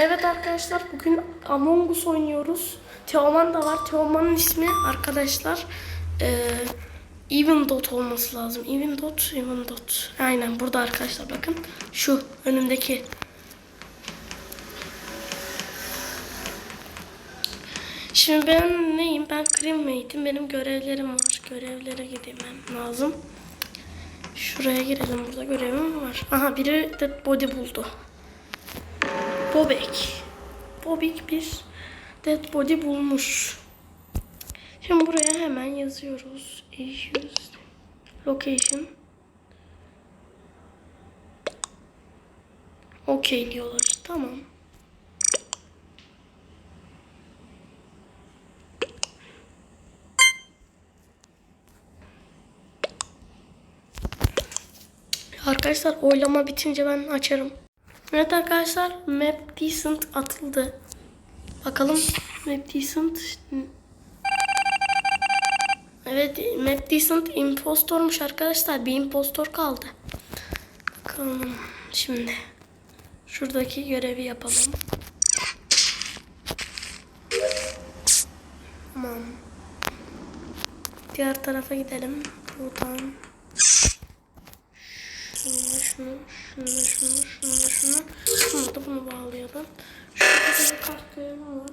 Evet arkadaşlar bugün Among Us oynuyoruz. Teoman da var. Teoman'ın ismi arkadaşlar eee Even Dot olması lazım. Even Dot, Even Dot. Aynen burada arkadaşlar bakın. Şu önümdeki. Şimdi ben neyim? Ben crewmate'im. Benim görevlerim var. Görevlere gideyim lazım. Şuraya girelim. Burada görevim var. Aha biri de body buldu. Bobek. Bobek bir dead body bulmuş. Şimdi buraya hemen yazıyoruz. Issues. Location. Okey diyorlar. Tamam. Arkadaşlar oylama bitince ben açarım. Evet arkadaşlar Map Decent atıldı. Bakalım Map Decent Evet Map Decent impostormuş arkadaşlar. Bir impostor kaldı. Bakalım şimdi. Şuradaki görevi yapalım. Tamam. Diğer tarafa gidelim. Buradan. Şunu, şunu, şunu, şunu, şunu, şunu. Da bunu bağlayalım. Şurada bir görevi var.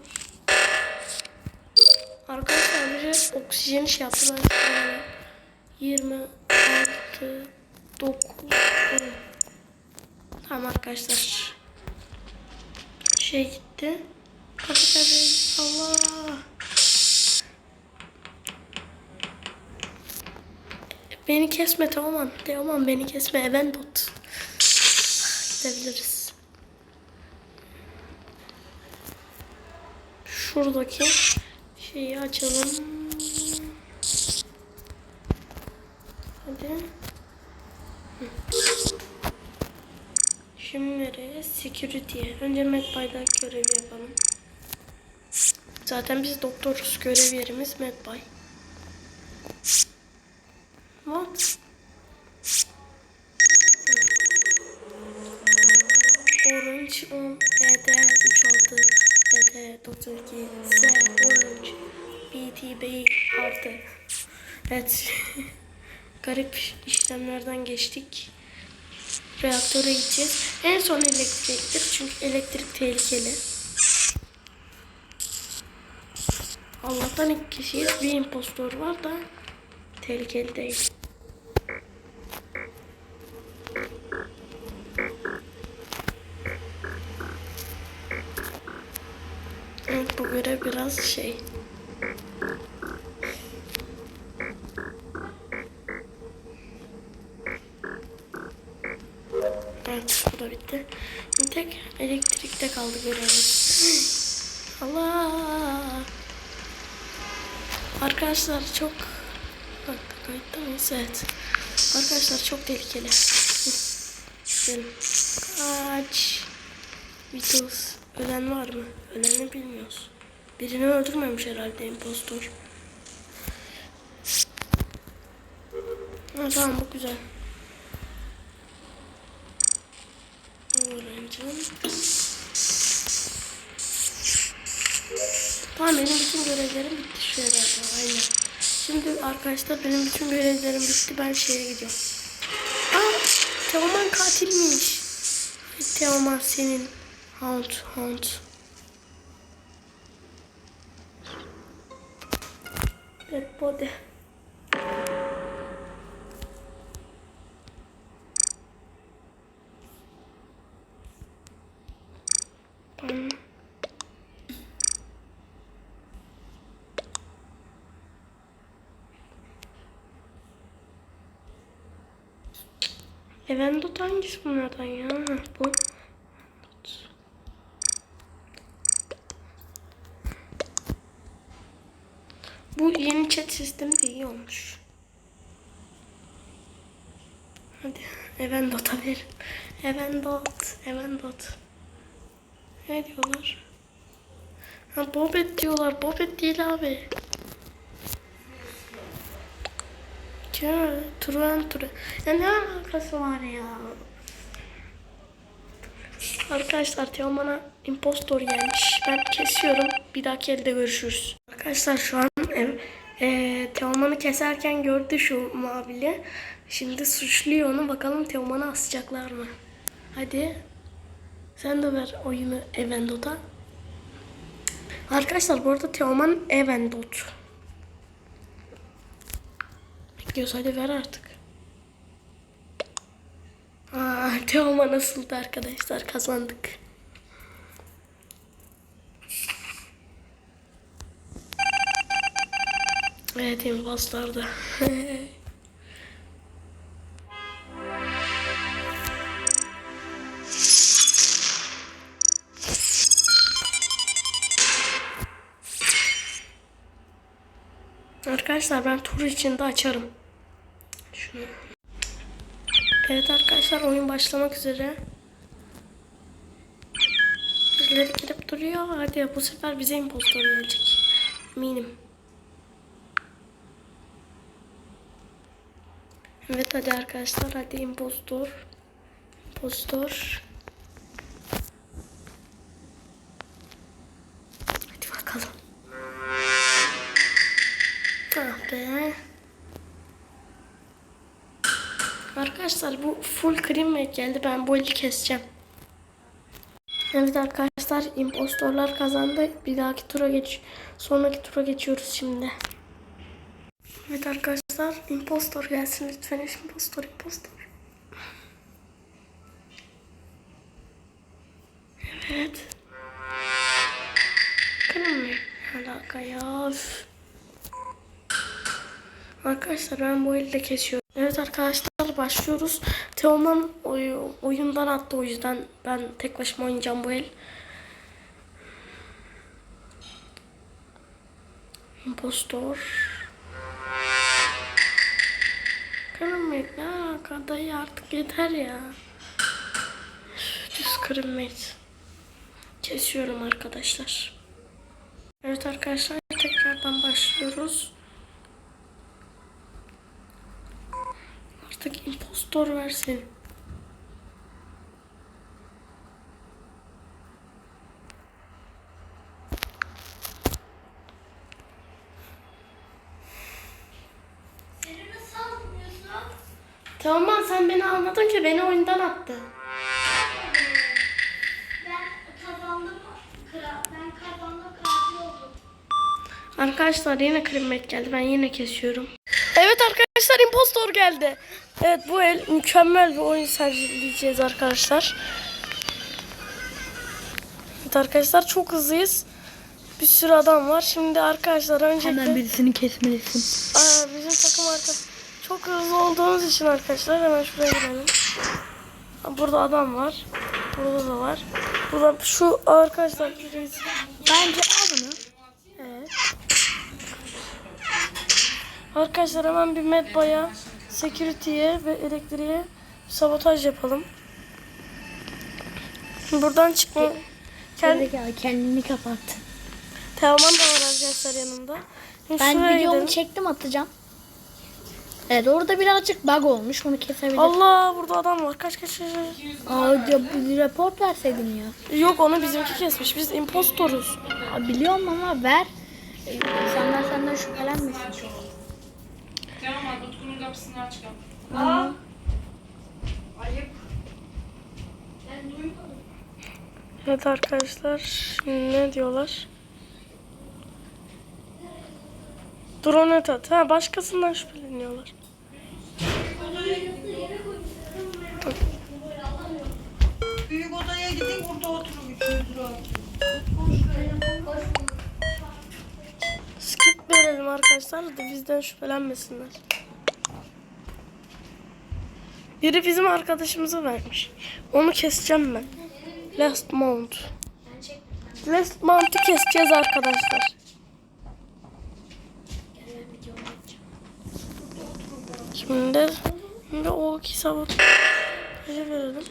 Arkadaşlar biri oksijen iş yaptı. Ben şöyle 26, 9, 10. Tamam arkadaşlar. Şey gitti. Kapı tabii. Allah. Beni kesme Teoman. Teoman beni kesme. Even tut. Gidebiliriz. Şuradaki şeyi açalım. Hadi. Şimdi nereye? Security'ye. Önce Medbay'da görevi yapalım. Zaten biz doktoruz. Görev yerimiz Medbay. 13, 10, ED, 36, ED, 92, S, 13, BTB, artı. Evet. Garip işlemlerden geçtik. Reaktöre gideceğiz. En son elektriktir. Çünkü elektrik tehlikeli. Allah'tan iki kişiyiz. Bir impostor var da tehlikeli değil. Biraz şey. Evet bu da bitti. Bir tek elektrikte kaldı görevimiz. Allah. Arkadaşlar çok bak kayıtta mıyız? Evet. Arkadaşlar çok tehlikeli. Gidelim. Kaç. Beatles. Ölen var mı? Öleni bilmiyoruz. Birini öldürmemiş herhalde impostor. Ha, tamam bu güzel. Öğrencim. Tamam benim bütün görevlerim bitti şu herhalde. Aynen. Şimdi arkadaşlar benim bütün görevlerim bitti. Ben şeye gidiyorum. Aa, Teoman katilmiş. Teoman senin. Hound, hound. Dead body. Tamam. Evendot hangisi bunlardan ya? Bu. Yeni chat sistemi de iyi olmuş. Hadi Evendot'a ver. Evendot, Evendot. Ne diyorlar? Ha Bobet diyorlar. Bobet değil abi. Ya Turan Turan. Ya ne alakası var ya? Arkadaşlar Teoman'a impostor gelmiş. Ben kesiyorum. Bir dahaki elde görüşürüz. Arkadaşlar şu an e, Teoman'ı keserken gördü şu mavili. Şimdi suçluyor onu. Bakalım Teoman'ı asacaklar mı? Hadi. Sen de ver oyunu Evendot'a. Arkadaşlar bu arada Teoman Evendot. Bekliyoruz hadi ver artık. Aa, Teoman nasıldı arkadaşlar kazandık. Evet impostlarda. Arkadaşlar ben tur içinde açarım. Şunu. Evet arkadaşlar oyun başlamak üzere. Birileri girip duruyor. Hadi bu sefer bize impostor gelecek. Eminim. Evet hadi arkadaşlar hadi impostor. Impostor. Hadi bakalım. Ah be. Arkadaşlar bu full cream geldi. Ben bu eli keseceğim. Evet arkadaşlar impostorlar kazandı. Bir dahaki tura geç. Sonraki tura geçiyoruz şimdi. Evet arkadaşlar impostor gelsin lütfen impostor impostor. Evet. Cream mi? Alaka ya. Arkadaşlar ben bu eli de kesiyorum. Evet arkadaşlar başlıyoruz. Teoman oy- oyundan attı o yüzden ben tek başıma oynayacağım bu el. Impostor. Kırılmayın ne alaka dayı artık yeter ya. Düz kırılmayın. Kesiyorum arkadaşlar. Evet arkadaşlar tekrardan başlıyoruz. Artık impostor versin. Tamam sen beni anladın ki beni oyundan attı. Ben kazandım. Ben kazandım katil oldum. Arkadaşlar yine krimet geldi. Ben yine kesiyorum. Evet arkadaşlar impostor geldi. Evet bu el mükemmel bir oyun sergileyeceğiz arkadaşlar. Evet arkadaşlar çok hızlıyız. Bir sürü adam var. Şimdi arkadaşlar öncelikle Hemen birisini kesmelisin. Aa, bizim takım arkadaş çok hızlı olduğumuz için arkadaşlar hemen şuraya girelim. Aa, Burada adam var. Burada da var. Burada şu arkadaşlar Bence al bunu. Evet. Arkadaşlar hemen bir medbaya, security'ye ve elektriğe sabotaj yapalım. Buradan çıkma. Kendi kendini kapat. Teoman da var arkadaşlar yanımda. Şimdi Ben videomu gidelim. çektim atacağım. Evet orada birazcık bug olmuş. Onu kesebilirim. Allah burada adam var. Kaç kaç. kaç. Aa, ya, bir report verseydin ya. Yok onu bizimki kesmiş. Biz impostoruz. Aa, biliyorum ama ver. Ee, İnsanlar senden şüphelenmesin. Tamam Utku'nun kapısını aç kal. Evet arkadaşlar. Şimdi ne diyorlar? Drone at. Ha başkasından şüpheleniyorlar. Büyük odaya gidin burada oturun. Skip verelim arkadaşlar da bizden şüphelenmesinler. Biri bizim arkadaşımıza vermiş. Onu keseceğim ben. Last mount. Last mount'u keseceğiz arkadaşlar. Şimdi, şimdi o iki sabotajı verelim.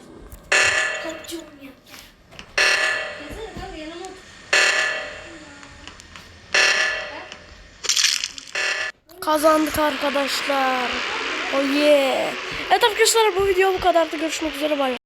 Kazandık arkadaşlar. Oh yeah. Evet arkadaşlar bu video bu kadardı. Görüşmek üzere bay bay.